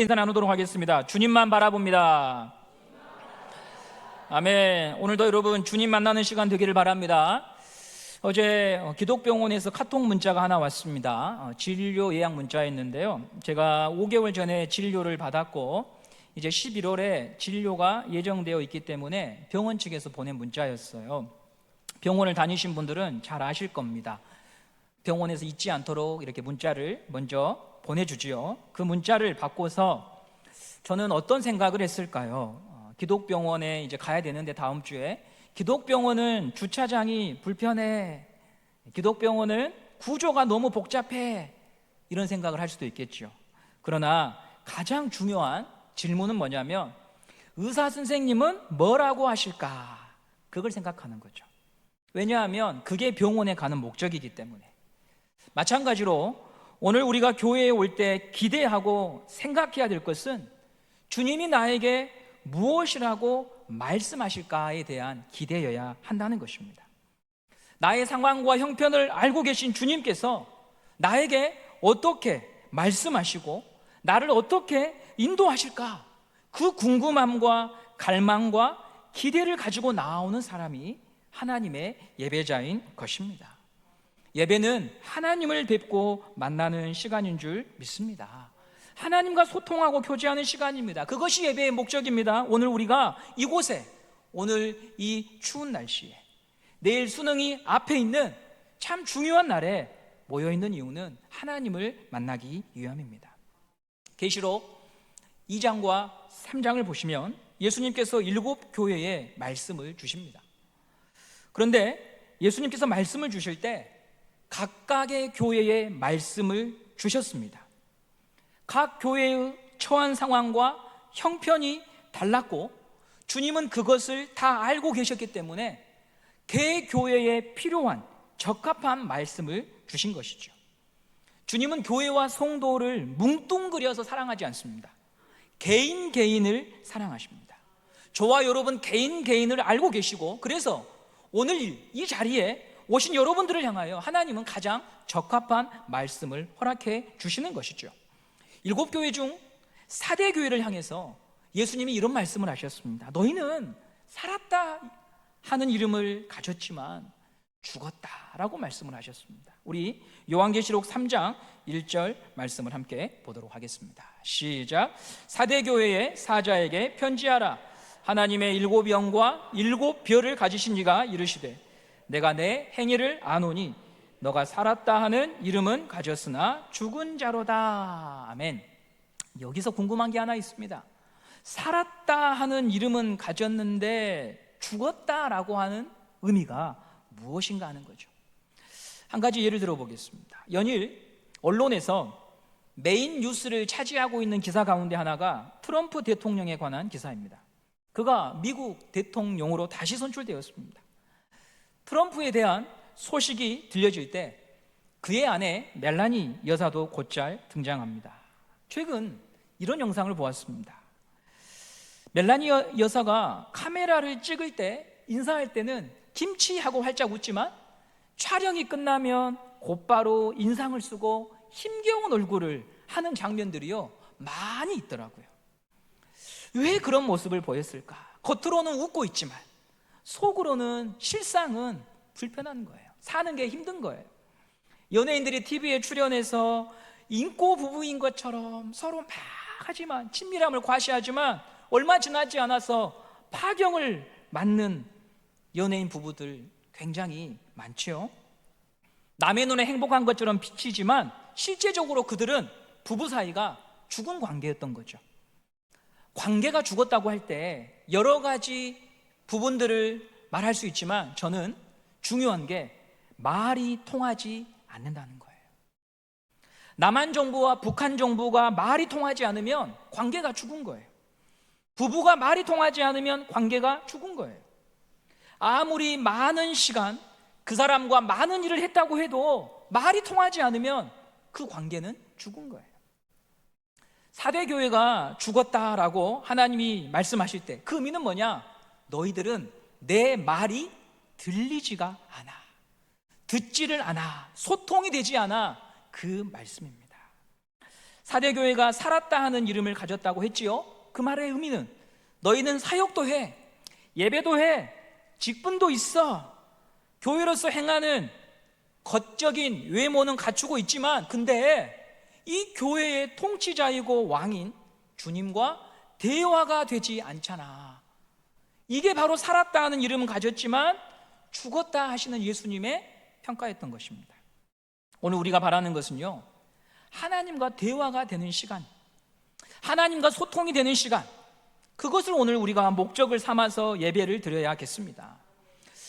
인사 나누도록 하겠습니다. 주님만 바라봅니다. 아멘. 오늘도 여러분 주님 만나는 시간 되기를 바랍니다. 어제 어, 기독병원에서 카톡 문자가 하나 왔습니다. 어, 진료 예약 문자였는데요. 제가 5개월 전에 진료를 받았고 이제 11월에 진료가 예정되어 있기 때문에 병원 측에서 보낸 문자였어요. 병원을 다니신 분들은 잘 아실 겁니다. 병원에서 잊지 않도록 이렇게 문자를 먼저 보내주지요. 그 문자를 받고서 저는 어떤 생각을 했을까요? 어, 기독병원에 이제 가야 되는데 다음 주에 기독병원은 주차장이 불편해. 기독병원은 구조가 너무 복잡해. 이런 생각을 할 수도 있겠죠. 그러나 가장 중요한 질문은 뭐냐면 의사 선생님은 뭐라고 하실까? 그걸 생각하는 거죠. 왜냐하면 그게 병원에 가는 목적이기 때문에. 마찬가지로 오늘 우리가 교회에 올 때 기대하고 생각해야 될 것은 주님이 나에게 무엇이라고 말씀하실까에 대한 기대여야 한다는 것입니다. 나의 상황과 형편을 알고 계신 주님께서 나에게 어떻게 말씀하시고 나를 어떻게 인도하실까? 그 궁금함과 갈망과 기대를 가지고 나오는 사람이 하나님의 예배자인 것입니다. 예배는 하나님을 뵙고 만나는 시간인 줄 믿습니다. 하나님과 소통하고 교제하는 시간입니다. 그것이 예배의 목적입니다. 오늘 우리가 이곳에 오늘 이 추운 날씨에 내일 수능이 앞에 있는 참 중요한 날에 모여 있는 이유는 하나님을 만나기 위함입니다. 계시록 2장과 3장을 보시면 예수님께서 일곱 교회에 말씀을 주십니다. 그런데 예수님께서 말씀을 주실 때 각각의 교회에 말씀을 주셨습니다. 각 교회의 처한 상황과 형편이 달랐고 주님은 그것을 다 알고 계셨기 때문에 개 교회에 필요한 적합한 말씀을 주신 것이죠. 주님은 교회와 성도를 뭉뚱그려서 사랑하지 않습니다. 개인 개인을 사랑하십니다. 저와 여러분 개인 개인을 알고 계시고 그래서 오늘 이 자리에 오신 여러분들을 향하여 하나님은 가장 적합한 말씀을 허락해 주시는 것이죠. 일곱 교회 중 사대 교회를 향해서 예수님이 이런 말씀을 하셨습니다. 너희는 살았다 하는 이름을 가졌지만 죽었다라고 말씀을 하셨습니다. 우리 요한계시록 3장 1절 말씀을 함께 보도록 하겠습니다. 시작. 사대 교회의 사자에게 편지하라. 하나님의 일곱 영과 일곱 별을 가지신 이가 이르시되 내가 내 행위를 아노니 너가 살았다 하는 이름은 가졌으나 죽은 자로다. 아멘. 여기서 궁금한 게 하나 있습니다. 살았다 하는 이름은 가졌는데 죽었다라고 하는 의미가 무엇인가 하는 거죠. 한 가지 예를 들어 보겠습니다. 연일 언론에서 메인 뉴스를 차지하고 있는 기사 가운데 하나가 트럼프 대통령에 관한 기사입니다. 그가 미국 대통령으로 다시 선출되었습니다. 트럼프에 대한 소식이 들려질 때 그의 아내 멜라니 여사도 곧잘 등장합니다. 최근 이런 영상을 보았습니다. 멜라니 여사가 카메라를 찍을 때 인사할 때는 김치하고 활짝 웃지만 촬영이 끝나면 곧바로 인상을 쓰고 힘겨운 얼굴을 하는 장면들이요 많이 있더라고요. 왜 그런 모습을 보였을까? 겉으로는 웃고 있지만 속으로는 실상은 불편한 거예요. 사는 게 힘든 거예요. 연예인들이 TV에 출연해서 인고 부부인 것처럼 서로 막 하지만 친밀함을 과시하지만 얼마 지나지 않아서 파경을 맞는 연예인 부부들 굉장히 많죠. 남의 눈에 행복한 것처럼 비치지만 실제적으로 그들은 부부 사이가 죽은 관계였던 거죠. 관계가 죽었다고 할 때 여러 가지 부분들을 말할 수 있지만 저는 중요한 게 말이 통하지 않는다는 거예요. 남한 정부와 북한 정부가 말이 통하지 않으면 관계가 죽은 거예요. 부부가 말이 통하지 않으면 관계가 죽은 거예요. 아무리 많은 시간 그 사람과 많은 일을 했다고 해도 말이 통하지 않으면 그 관계는 죽은 거예요. 사대 교회가 죽었다라고 하나님이 말씀하실 때 그 의미는 뭐냐? 너희들은 내 말이 들리지가 않아. 듣지를 않아. 소통이 되지 않아. 그 말씀입니다. 사대교회가 살았다 하는 이름을 가졌다고 했지요. 그 말의 의미는 너희는 사역도 해, 예배도 해, 직분도 있어. 교회로서 행하는 겉적인 외모는 갖추고 있지만 근데 이 교회의 통치자이고 왕인 주님과 대화가 되지 않잖아. 이게 바로 살았다 하는 이름은 가졌지만 죽었다 하시는 예수님의 평가였던 것입니다. 오늘 우리가 바라는 것은요. 하나님과 대화가 되는 시간, 하나님과 소통이 되는 시간, 그것을 오늘 우리가 목적을 삼아서 예배를 드려야겠습니다.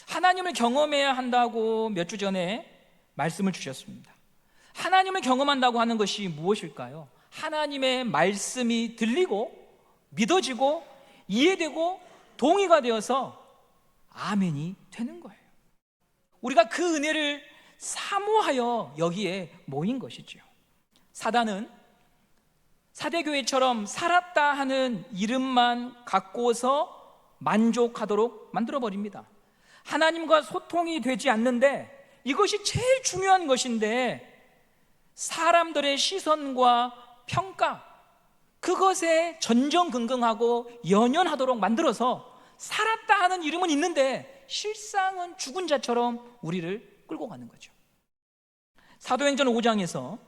하나님을 경험해야 한다고 몇 주 전에 말씀을 주셨습니다. 하나님을 경험한다고 하는 것이 무엇일까요? 하나님의 말씀이 들리고 믿어지고 이해되고 동의가 되어서 아멘이 되는 거예요. 우리가 그 은혜를 사모하여 여기에 모인 것이죠. 사단은 사대교회처럼 살았다 하는 이름만 갖고서 만족하도록 만들어 버립니다. 하나님과 소통이 되지 않는데 이것이 제일 중요한 것인데 사람들의 시선과 평가 그것에 전전긍긍하고 연연하도록 만들어서 살았다 하는 이름은 있는데 실상은 죽은 자처럼 우리를 끌고 가는 거죠. 사도행전 5장에서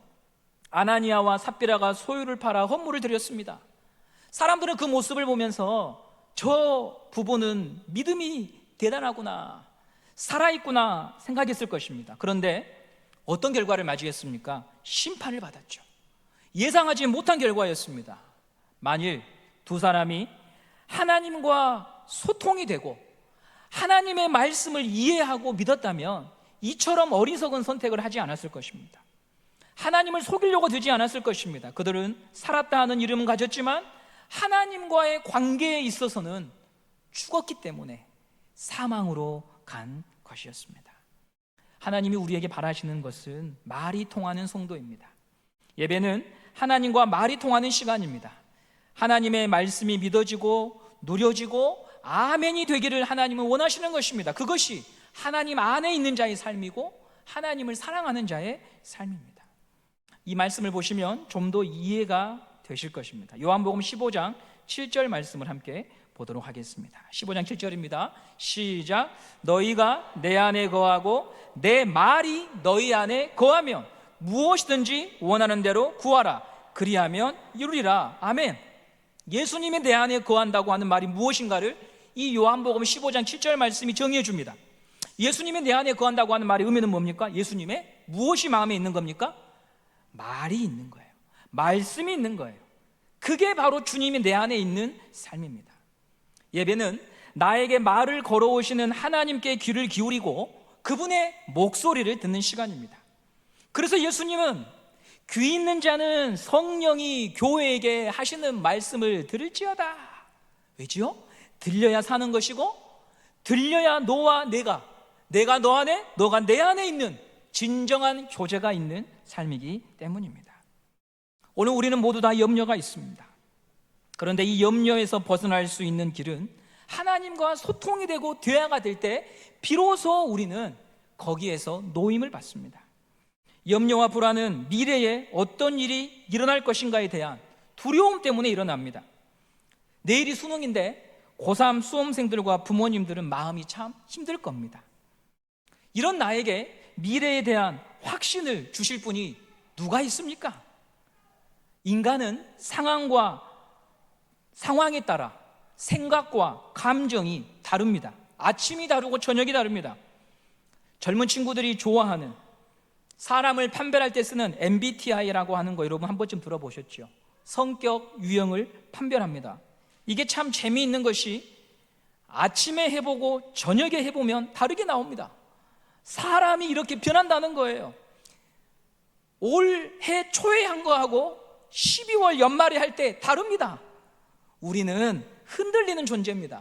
아나니아와 삽비라가 소유를 팔아 헌물을 드렸습니다. 사람들은 그 모습을 보면서 저 부부는 믿음이 대단하구나, 살아있구나 생각했을 것입니다. 그런데 어떤 결과를 맞이했습니까? 심판을 받았죠. 예상하지 못한 결과였습니다. 만일 두 사람이 하나님과 소통이 되고 하나님의 말씀을 이해하고 믿었다면 이처럼 어리석은 선택을 하지 않았을 것입니다. 하나님을 속이려고 되지 않았을 것입니다. 그들은 살았다 하는 이름은 가졌지만 하나님과의 관계에 있어서는 죽었기 때문에 사망으로 간 것이었습니다. 하나님이 우리에게 바라시는 것은 말이 통하는 성도입니다. 예배는 하나님과 말이 통하는 시간입니다. 하나님의 말씀이 믿어지고 누려지고 아멘이 되기를 하나님은 원하시는 것입니다. 그것이 하나님 안에 있는 자의 삶이고 하나님을 사랑하는 자의 삶입니다. 이 말씀을 보시면 좀 더 이해가 되실 것입니다. 요한복음 15장 7절 말씀을 함께 보도록 하겠습니다. 15장 7절입니다. 시작. 너희가 내 안에 거하고 내 말이 너희 안에 거하면 무엇이든지 원하는 대로 구하라. 그리하면 이루리라. 아멘. 예수님이 내 안에 거한다고 하는 말이 무엇인가를 이 요한복음 15장 7절 말씀이 정의해 줍니다. 예수님이 내 안에 거한다고 하는 말의 의미는 뭡니까? 예수님의 무엇이 마음에 있는 겁니까? 말이 있는 거예요. 말씀이 있는 거예요. 그게 바로 주님이 내 안에 있는 삶입니다. 예배는 나에게 말을 걸어오시는 하나님께 귀를 기울이고 그분의 목소리를 듣는 시간입니다. 그래서 예수님은 귀 있는 자는 성령이 교회에게 하시는 말씀을 들을지어다. 왜지요? 들려야 사는 것이고 들려야 너와 내가 내가 너 안에 너가 내 안에 있는 진정한 교제가 있는 삶이기 때문입니다. 오늘 우리는 모두 다 염려가 있습니다. 그런데 이 염려에서 벗어날 수 있는 길은 하나님과 소통이 되고 대화가 될 때 비로소 우리는 거기에서 노임을 받습니다. 염려와 불안은 미래에 어떤 일이 일어날 것인가에 대한 두려움 때문에 일어납니다. 내일이 수능인데 고3 수험생들과 부모님들은 마음이 참 힘들 겁니다. 이런 나에게 미래에 대한 확신을 주실 분이 누가 있습니까? 인간은 상황과 상황에 따라 생각과 감정이 다릅니다. 아침이 다르고 저녁이 다릅니다. 젊은 친구들이 좋아하는 사람을 판별할 때 쓰는 MBTI라고 하는 거 여러분 한 번쯤 들어보셨죠? 성격 유형을 판별합니다. 이게 참 재미있는 것이 아침에 해보고 저녁에 해보면 다르게 나옵니다. 사람이 이렇게 변한다는 거예요. 올해 초에 한 거하고 12월 연말에 할 때 다릅니다. 우리는 흔들리는 존재입니다.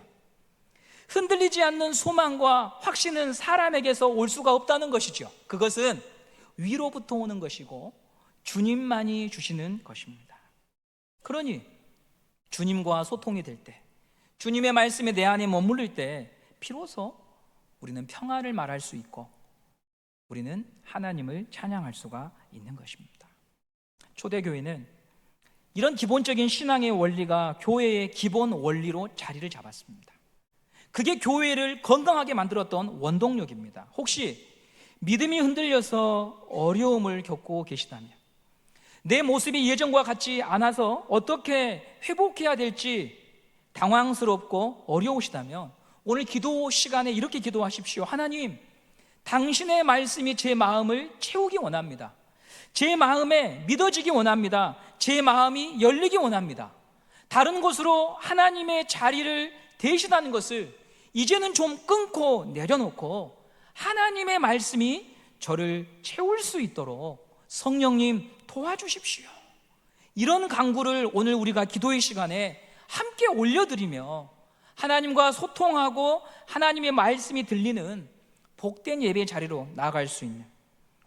흔들리지 않는 소망과 확신은 사람에게서 올 수가 없다는 것이죠. 그것은 위로부터 오는 것이고 주님만이 주시는 것입니다. 그러니 주님과 소통이 될 때, 주님의 말씀이 내 안에 머무를 때, 비로소 우리는 평화를 말할 수 있고, 우리는 하나님을 찬양할 수가 있는 것입니다. 초대교회는 이런 기본적인 신앙의 원리가 교회의 기본 원리로 자리를 잡았습니다. 그게 교회를 건강하게 만들었던 원동력입니다. 혹시 믿음이 흔들려서 어려움을 겪고 계시다면 내 모습이 예전과 같지 않아서 어떻게 회복해야 될지 당황스럽고 어려우시다면 오늘 기도 시간에 이렇게 기도하십시오. 하나님, 당신의 말씀이 제 마음을 채우기 원합니다. 제 마음에 믿어지기 원합니다. 제 마음이 열리기 원합니다. 다른 곳으로 하나님의 자리를 대신하는 것을 이제는 좀 끊고 내려놓고 하나님의 말씀이 저를 채울 수 있도록 성령님 도와주십시오. 이런 강구를 오늘 우리가 기도의 시간에 함께 올려드리며 하나님과 소통하고 하나님의 말씀이 들리는 복된 예배 자리로 나아갈 수 있는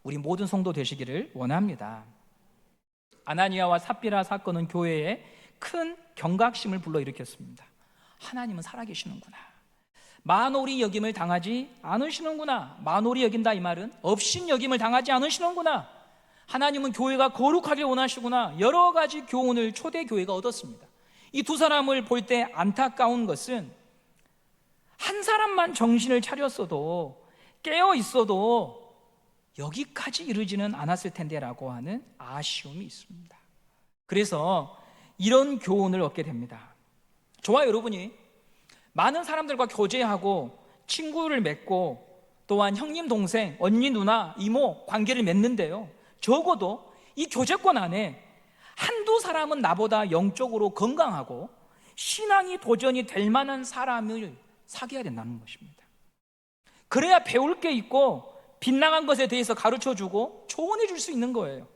우리 모든 성도 되시기를 원합니다. 아나니아와 삽비라 사건은 교회에 큰 경각심을 불러일으켰습니다. 하나님은 살아계시는구나. 만홀이 여김을 당하지 않으시는구나. 만홀이 여긴다 이 말은 업신 여김을 당하지 않으시는구나. 하나님은 교회가 거룩하길 원하시구나. 여러 가지 교훈을 초대 교회가 얻었습니다. 이 두 사람을 볼 때 안타까운 것은 한 사람만 정신을 차렸어도 깨어 있어도 여기까지 이르지는 않았을 텐데라고 하는 아쉬움이 있습니다. 그래서 이런 교훈을 얻게 됩니다. 저와 여러분이 많은 사람들과 교제하고 친구를 맺고 또한 형님, 동생, 언니, 누나, 이모 관계를 맺는데요. 적어도 이 교제권 안에 한두 사람은 나보다 영적으로 건강하고 신앙이 도전이 될 만한 사람을 사귀어야 된다는 것입니다. 그래야 배울 게 있고 빗나간 것에 대해서 가르쳐 주고 조언해 줄 수 있는 거예요.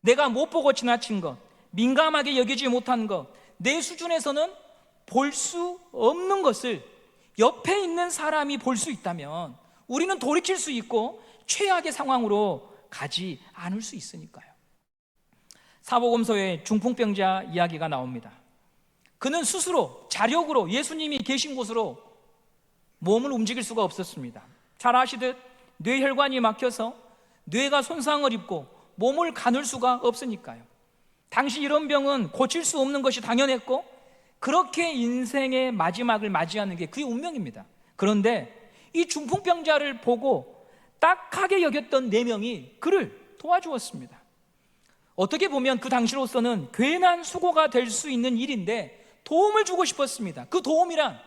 내가 못 보고 지나친 것, 민감하게 여기지 못한 것, 내 수준에서는 볼 수 없는 것을 옆에 있는 사람이 볼 수 있다면 우리는 돌이킬 수 있고 최악의 상황으로 가지 않을 수 있으니까요. 사복음서에 중풍병자 이야기가 나옵니다. 그는 스스로 자력으로 예수님이 계신 곳으로 몸을 움직일 수가 없었습니다. 잘 아시듯 뇌혈관이 막혀서 뇌가 손상을 입고 몸을 가눌 수가 없으니까요. 당시 이런 병은 고칠 수 없는 것이 당연했고 그렇게 인생의 마지막을 맞이하는 게 그의 운명입니다. 그런데 이 중풍병자를 보고 딱하게 여겼던 네 명이 그를 도와주었습니다. 어떻게 보면 그 당시로서는 괜한 수고가 될 수 있는 일인데 도움을 주고 싶었습니다. 그 도움이란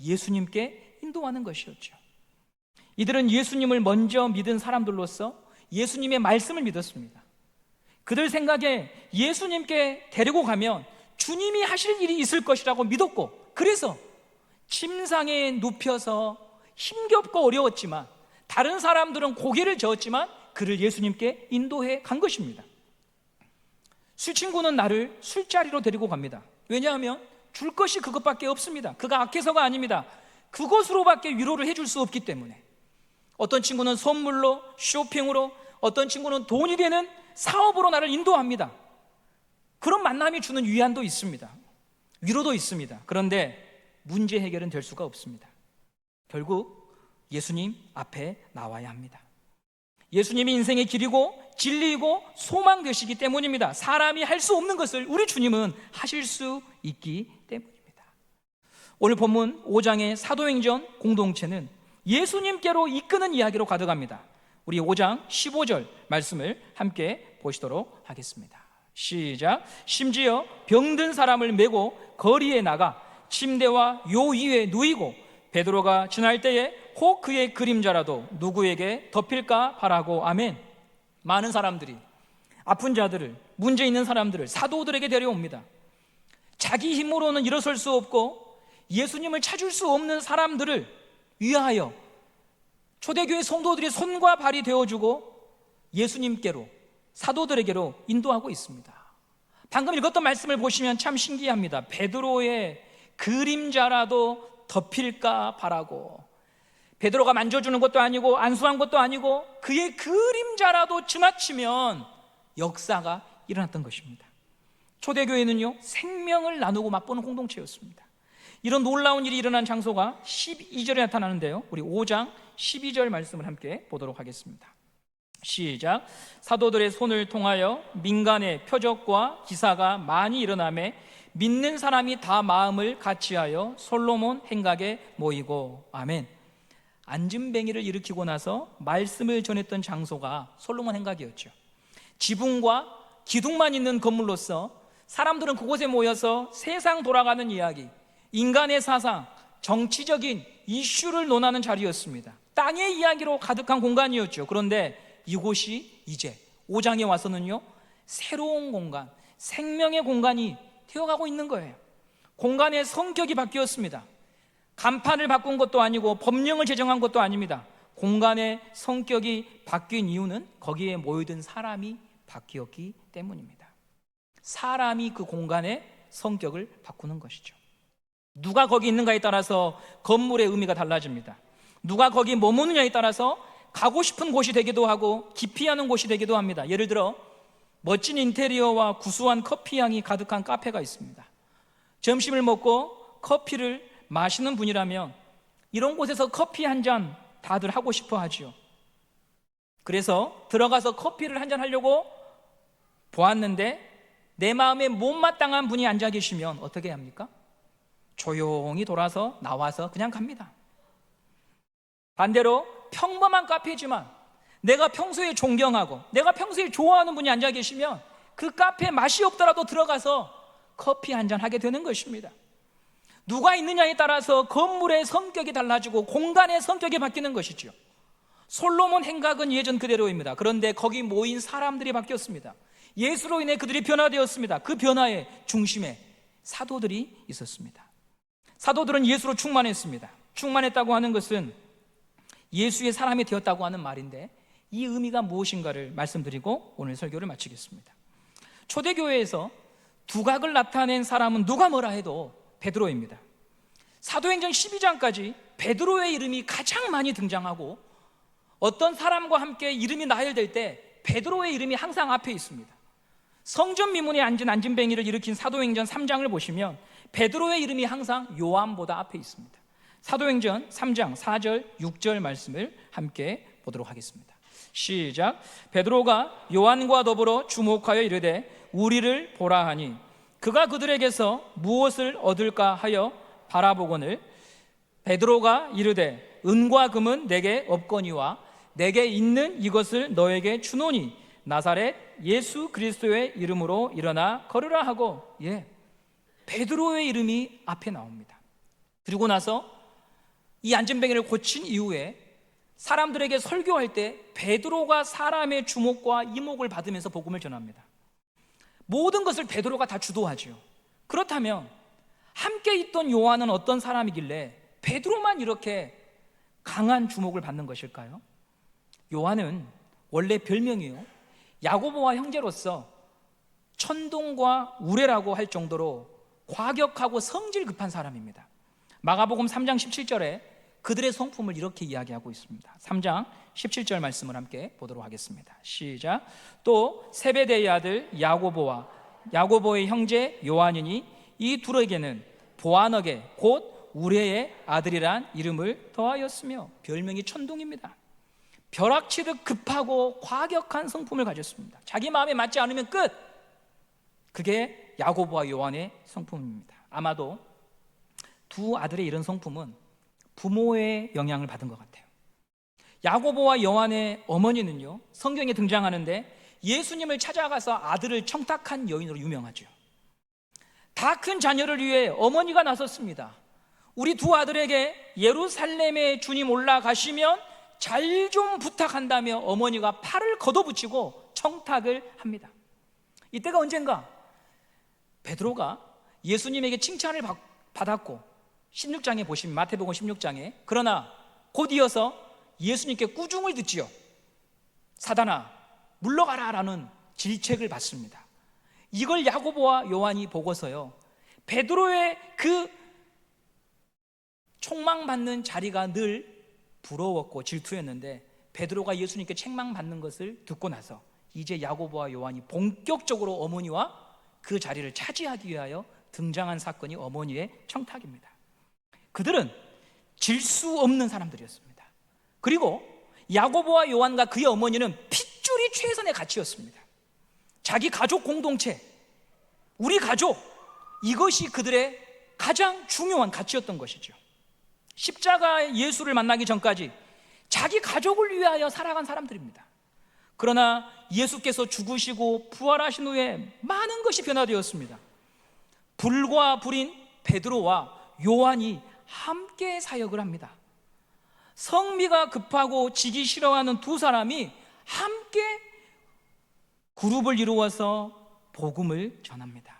예수님께 인도하는 것이었죠. 이들은 예수님을 먼저 믿은 사람들로서 예수님의 말씀을 믿었습니다. 그들 생각에 예수님께 데리고 가면 주님이 하실 일이 있을 것이라고 믿었고, 그래서 침상에 눕혀서 힘겹고 어려웠지만, 다른 사람들은 고개를 저었지만, 그를 예수님께 인도해 간 것입니다. 술 친구는 나를 술자리로 데리고 갑니다. 왜냐하면 줄 것이 그것밖에 없습니다. 그가 악해서가 아닙니다. 그것으로밖에 위로를 해줄 수 없기 때문에. 어떤 친구는 선물로, 쇼핑으로, 어떤 친구는 돈이 되는 사업으로 나를 인도합니다. 그런 만남이 주는 위안도 있습니다. 위로도 있습니다. 그런데 문제 해결은 될 수가 없습니다. 결국 예수님 앞에 나와야 합니다. 예수님이 인생의 길이고 진리이고 소망 되시기 때문입니다. 사람이 할 수 없는 것을 우리 주님은 하실 수 있기 때문입니다. 오늘 본문 5장의 사도행전 공동체는 예수님께로 이끄는 이야기로 가득합니다. 우리 5장 15절 말씀을 함께 보시도록 하겠습니다. 시작. 심지어 병든 사람을 메고 거리에 나가 침대와 요 위에 누이고 베드로가 지날 때에 혹 그의 그림자라도 누구에게 덮일까 바라고 아멘. 많은 사람들이 아픈 자들을 문제 있는 사람들을 사도들에게 데려옵니다. 자기 힘으로는 일어설 수 없고 예수님을 찾을 수 없는 사람들을 위하여 초대교회 성도들이 손과 발이 되어주고 예수님께로 사도들에게로 인도하고 있습니다. 방금 읽었던 말씀을 보시면 참 신기합니다. 베드로의 그림자라도 덮일까 바라고 베드로가 만져주는 것도 아니고 안수한 것도 아니고 그의 그림자라도 지나치면 역사가 일어났던 것입니다. 초대교회는요 생명을 나누고 맛보는 공동체였습니다. 이런 놀라운 일이 일어난 장소가 12절에 나타나는데요. 우리 5장 12절 말씀을 함께 보도록 하겠습니다. 시작. 사도들의 손을 통하여 민간의 표적과 기사가 많이 일어나매 믿는 사람이 다 마음을 같이하여 솔로몬 행각에 모이고 아멘. 안진뱅이를 일으키고 나서 말씀을 전했던 장소가 솔로몬 행각이었죠. 지붕과 기둥만 있는 건물로서 사람들은 그곳에 모여서 세상 돌아가는 이야기, 인간의 사상, 정치적인 이슈를 논하는 자리였습니다. 땅의 이야기로 가득한 공간이었죠. 그런데 이곳이 이제 5장에 와서는요, 새로운 공간, 생명의 공간이 되어가고 있는 거예요. 공간의 성격이 바뀌었습니다. 간판을 바꾼 것도 아니고 법령을 제정한 것도 아닙니다. 공간의 성격이 바뀐 이유는 거기에 모여든 사람이 바뀌었기 때문입니다. 사람이 그 공간의 성격을 바꾸는 것이죠. 누가 거기 있는가에 따라서 건물의 의미가 달라집니다. 누가 거기 머무느냐에 따라서 가고 싶은 곳이 되기도 하고 기피하는 곳이 되기도 합니다. 예를 들어 멋진 인테리어와 구수한 커피 향이 가득한 카페가 있습니다. 점심을 먹고 커피를 마시는 분이라면 이런 곳에서 커피 한 잔 다들 하고 싶어 하지요. 그래서 들어가서 커피를 한 잔 하려고 보았는데 내 마음에 못마땅한 분이 앉아 계시면 어떻게 합니까? 조용히 돌아서 나와서 그냥 갑니다. 반대로 평범한 카페지만 내가 평소에 존경하고 내가 평소에 좋아하는 분이 앉아 계시면 그 카페 맛이 없더라도 들어가서 커피 한 잔 하게 되는 것입니다. 누가 있느냐에 따라서 건물의 성격이 달라지고 공간의 성격이 바뀌는 것이죠. 솔로몬 행각은 예전 그대로입니다. 그런데 거기 모인 사람들이 바뀌었습니다. 예수로 인해 그들이 변화되었습니다. 그 변화의 중심에 사도들이 있었습니다. 사도들은 예수로 충만했습니다. 충만했다고 하는 것은 예수의 사람이 되었다고 하는 말인데 이 의미가 무엇인가를 말씀드리고 오늘 설교를 마치겠습니다. 초대교회에서 두각을 나타낸 사람은 누가 뭐라 해도 베드로입니다. 사도행전 12장까지 베드로의 이름이 가장 많이 등장하고 어떤 사람과 함께 이름이 나열될 때 베드로의 이름이 항상 앞에 있습니다. 성전 미문에 앉은 안진뱅이를 일으킨 사도행전 3장을 보시면 베드로의 이름이 항상 요한보다 앞에 있습니다. 사도행전 3장 4절 6절 말씀을 함께 보도록 하겠습니다. 시작. 베드로가 요한과 더불어 주목하여 이르되 우리를 보라 하니 그가 그들에게서 무엇을 얻을까 하여 바라보거늘 베드로가 이르되 은과 금은 내게 없거니와 내게 있는 이것을 너에게 주노니 나사렛 예수 그리스도의 이름으로 일어나 걸으라 하고 예 베드로의 이름이 앞에 나옵니다. 그리고 나서 이 안전뱅이를 고친 이후에 사람들에게 설교할 때 베드로가 사람의 주목과 이목을 받으면서 복음을 전합니다. 모든 것을 베드로가 다 주도하지요. 그렇다면 함께 있던 요한은 어떤 사람이길래 베드로만 이렇게 강한 주목을 받는 것일까요? 요한은 원래 별명이요. 야고보와 형제로서 천동과 우레라고 할 정도로 과격하고 성질 급한 사람입니다. 마가복음 3장 17절에 그들의 성품을 이렇게 이야기하고 있습니다. 3장 17절 말씀을 함께 보도록 하겠습니다. 시작. 또 세베대의 아들 야고보와 야고보의 형제 요한이니 이 둘에게는 보아너게 곧 우레의 아들이란 이름을 더하였으며 별명이 천둥입니다. 벼락치듯 급하고 과격한 성품을 가졌습니다. 자기 마음에 맞지 않으면 끝. 그게 야고보와 요한의 성품입니다. 아마도 두 아들의 이런 성품은 부모의 영향을 받은 것 같아요. 야고보와 요한의 어머니는요, 성경에 등장하는데 예수님을 찾아가서 아들을 청탁한 여인으로 유명하죠. 다 큰 자녀를 위해 어머니가 나섰습니다. 우리 두 아들에게 예루살렘에 주님 올라가시면 잘 좀 부탁한다며 어머니가 팔을 걷어붙이고 청탁을 합니다. 이때가 언젠가 베드로가 예수님에게 칭찬을 받았고 16장에 보시면 마태복음 16장에 그러나 곧 이어서 예수님께 꾸중을 듣지요. 사단아 물러가라라는 질책을 받습니다. 이걸 야고보와 요한이 보고서요. 베드로의 그 총망받는 자리가 늘 부러웠고 질투였는데 베드로가 예수님께 책망받는 것을 듣고 나서 이제 야고보와 요한이 본격적으로 어머니와 그 자리를 차지하기 위하여 등장한 사건이 어머니의 청탁입니다. 그들은 질 수 없는 사람들이었습니다. 그리고 야고보와 요한과 그의 어머니는 핏 핏줄이 최선의 가치였습니다. 자기 가족 공동체, 우리 가족, 이것이 그들의 가장 중요한 가치였던 것이죠. 십자가 예수를 만나기 전까지 자기 가족을 위하여 살아간 사람들입니다. 그러나 예수께서 죽으시고 부활하신 후에 많은 것이 변화되었습니다. 불과 불인 베드로와 요한이 함께 사역을 합니다. 성미가 급하고 지기 싫어하는 두 사람이 함께 그룹을 이루어서 복음을 전합니다.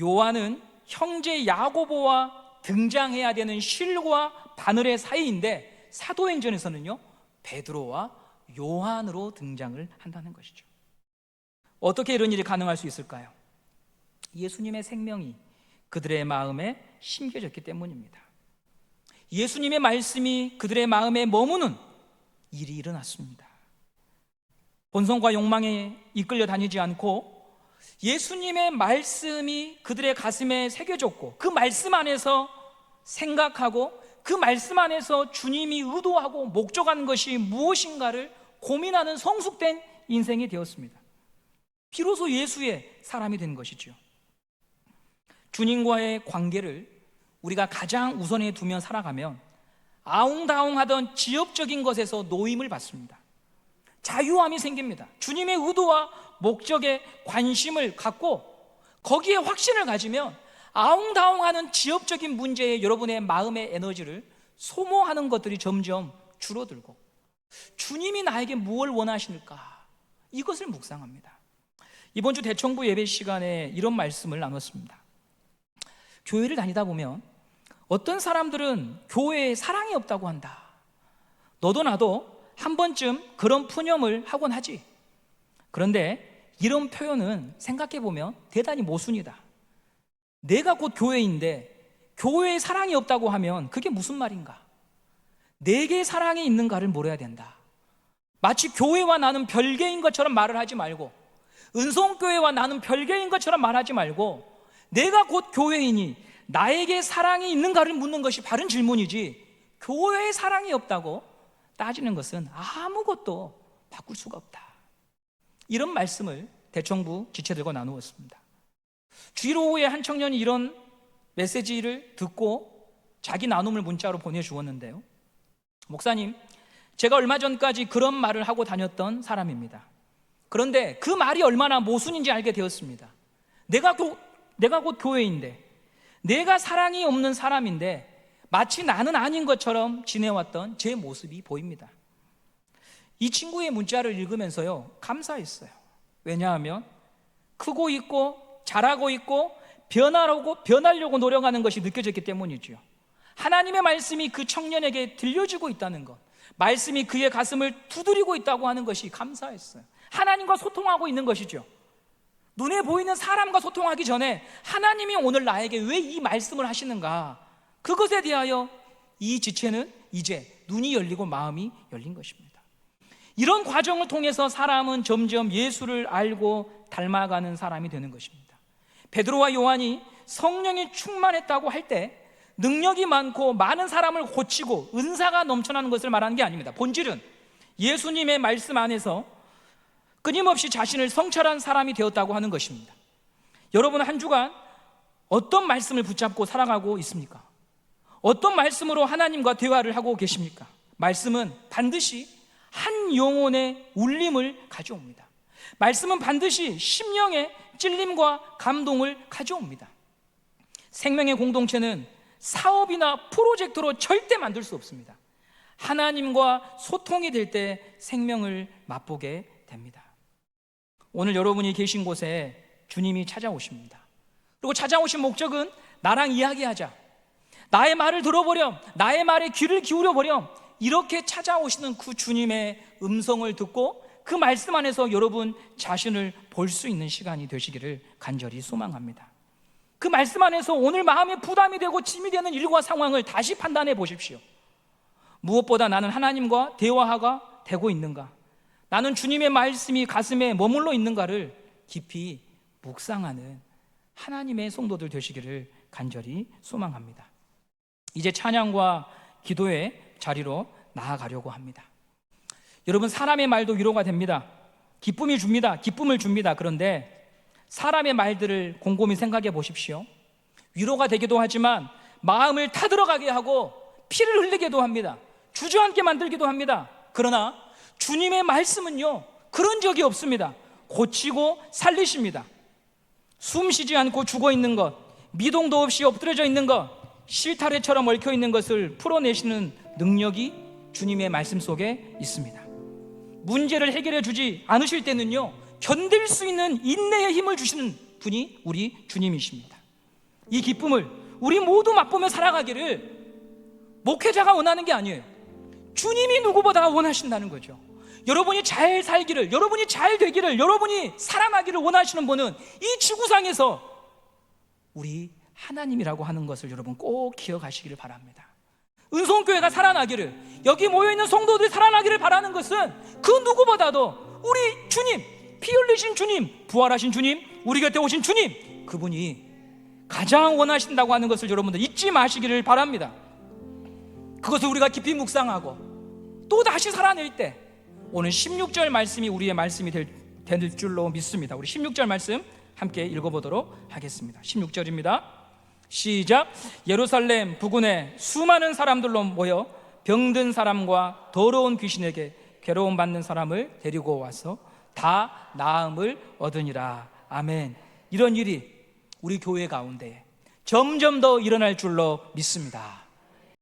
요한은 형제 야고보와 등장해야 되는 실과 바늘의 사이인데 사도행전에서는요 베드로와 요한으로 등장을 한다는 것이죠. 어떻게 이런 일이 가능할 수 있을까요? 예수님의 생명이 그들의 마음에 심겨졌기 때문입니다. 예수님의 말씀이 그들의 마음에 머무는 일이 일어났습니다. 본성과 욕망에 이끌려 다니지 않고 예수님의 말씀이 그들의 가슴에 새겨졌고 그 말씀 안에서 생각하고 그 말씀 안에서 주님이 의도하고 목적한 것이 무엇인가를 고민하는 성숙된 인생이 되었습니다. 비로소 예수의 사람이 된 것이죠. 주님과의 관계를 우리가 가장 우선에 두며 살아가면 아웅다웅하던 지역적인 것에서 노임을 받습니다. 자유함이 생깁니다. 주님의 의도와 목적에 관심을 갖고 거기에 확신을 가지면 아웅다웅하는 지역적인 문제에 여러분의 마음의 에너지를 소모하는 것들이 점점 줄어들고 주님이 나에게 무엇을 원하시는가 이것을 묵상합니다. 이번 주 대청부 예배 시간에 이런 말씀을 나눴습니다. 교회를 다니다 보면 어떤 사람들은 교회에 사랑이 없다고 한다. 너도 나도 한 번쯤 그런 푸념을 하곤 하지. 그런데 이런 표현은 생각해 보면 대단히 모순이다. 내가 곧 교회인데 교회에 사랑이 없다고 하면 그게 무슨 말인가? 내게 사랑이 있는가를 물어야 된다. 마치 교회와 나는 별개인 것처럼 말을 하지 말고 은송교회와 나는 별개인 것처럼 말하지 말고 내가 곧 교회이니 나에게 사랑이 있는가를 묻는 것이 바른 질문이지 교회에 사랑이 없다고 따지는 것은 아무것도 바꿀 수가 없다. 이런 말씀을 대청부 지체들과 나누었습니다. 주일 오후에 한 청년이 이런 메시지를 듣고 자기 나눔을 문자로 보내주었는데요. 목사님, 제가 얼마 전까지 그런 말을 하고 다녔던 사람입니다. 그런데 그 말이 얼마나 모순인지 알게 되었습니다. 내가, 교, 내가 곧 교회인데, 내가 사랑이 없는 사람인데, 마치 나는 아닌 것처럼 지내왔던 제 모습이 보입니다. 이 친구의 문자를 읽으면서요, 감사했어요. 왜냐하면 크고 있고 잘하고 있고 변하려고 변하려고 노력하는 것이 느껴졌기 때문이죠. 하나님의 말씀이 그 청년에게 들려주고 있다는 것, 말씀이 그의 가슴을 두드리고 있다고 하는 것이 감사했어요. 하나님과 소통하고 있는 것이죠. 눈에 보이는 사람과 소통하기 전에 하나님이 오늘 나에게 왜 이 말씀을 하시는가? 그것에 대하여 이 지체는 이제 눈이 열리고 마음이 열린 것입니다. 이런 과정을 통해서 사람은 점점 예수를 알고 닮아가는 사람이 되는 것입니다. 베드로와 요한이 성령이 충만했다고 할 때 능력이 많고 많은 사람을 고치고 은사가 넘쳐나는 것을 말하는 게 아닙니다. 본질은 예수님의 말씀 안에서 끊임없이 자신을 성찰한 사람이 되었다고 하는 것입니다. 여러분 한 주간 어떤 말씀을 붙잡고 살아가고 있습니까? 어떤 말씀으로 하나님과 대화를 하고 계십니까? 말씀은 반드시 한 영혼의 울림을 가져옵니다. 말씀은 반드시 심령의 찔림과 감동을 가져옵니다. 생명의 공동체는 사업이나 프로젝트로 절대 만들 수 없습니다. 하나님과 소통이 될 때 생명을 맛보게 됩니다. 오늘 여러분이 계신 곳에 주님이 찾아오십니다. 그리고 찾아오신 목적은 나랑 이야기하자. 나의 말을 들어보렴. 나의 말에 귀를 기울여 보렴. 이렇게 찾아오시는 그 주님의 음성을 듣고 그 말씀 안에서 여러분 자신을 볼 수 있는 시간이 되시기를 간절히 소망합니다. 그 말씀 안에서 오늘 마음에 부담이 되고 짐이 되는 일과 상황을 다시 판단해 보십시오. 무엇보다 나는 하나님과 대화가 되고 있는가? 나는 주님의 말씀이 가슴에 머물러 있는가를 깊이 묵상하는 하나님의 성도들 되시기를 간절히 소망합니다. 이제 찬양과 기도의 자리로 나아가려고 합니다. 여러분 사람의 말도 위로가 됩니다. 기쁨이 줍니다. 기쁨을 줍니다. 그런데 사람의 말들을 곰곰이 생각해 보십시오. 위로가 되기도 하지만 마음을 타들어가게 하고 피를 흘리게도 합니다. 주저앉게 만들기도 합니다. 그러나 주님의 말씀은요, 그런 적이 없습니다. 고치고 살리십니다. 숨 쉬지 않고 죽어 있는 것, 미동도 없이 엎드려져 있는 것, 실타래처럼 얽혀 있는 것을 풀어내시는 능력이 주님의 말씀 속에 있습니다. 문제를 해결해 주지 않으실 때는요, 견딜 수 있는 인내의 힘을 주시는 분이 우리 주님이십니다. 이 기쁨을 우리 모두 맛보며 살아가기를 목회자가 원하는 게 아니에요. 주님이 누구보다 원하신다는 거죠. 여러분이 잘 살기를, 여러분이 잘 되기를, 여러분이 살아나기를 원하시는 분은 이 지구상에서 우리 하나님이라고 하는 것을 여러분 꼭 기억하시기를 바랍니다. 은송교회가 살아나기를, 여기 모여있는 성도들이 살아나기를 바라는 것은 그 누구보다도 우리 주님, 피 흘리신 주님, 부활하신 주님, 우리 곁에 오신 주님, 그분이 가장 원하신다고 하는 것을 여러분들 잊지 마시기를 바랍니다. 그것을 우리가 깊이 묵상하고 또 다시 살아낼 때 오늘 16절 말씀이 우리의 말씀이 될, 될 줄로 믿습니다. 우리 16절 말씀 함께 읽어보도록 하겠습니다. 16절입니다. 시작. 예루살렘 부근에 수많은 사람들로 모여 병든 사람과 더러운 귀신에게 괴로움 받는 사람을 데리고 와서 다 나음을 얻으니라. 아멘. 이런 일이 우리 교회 가운데 점점 더 일어날 줄로 믿습니다.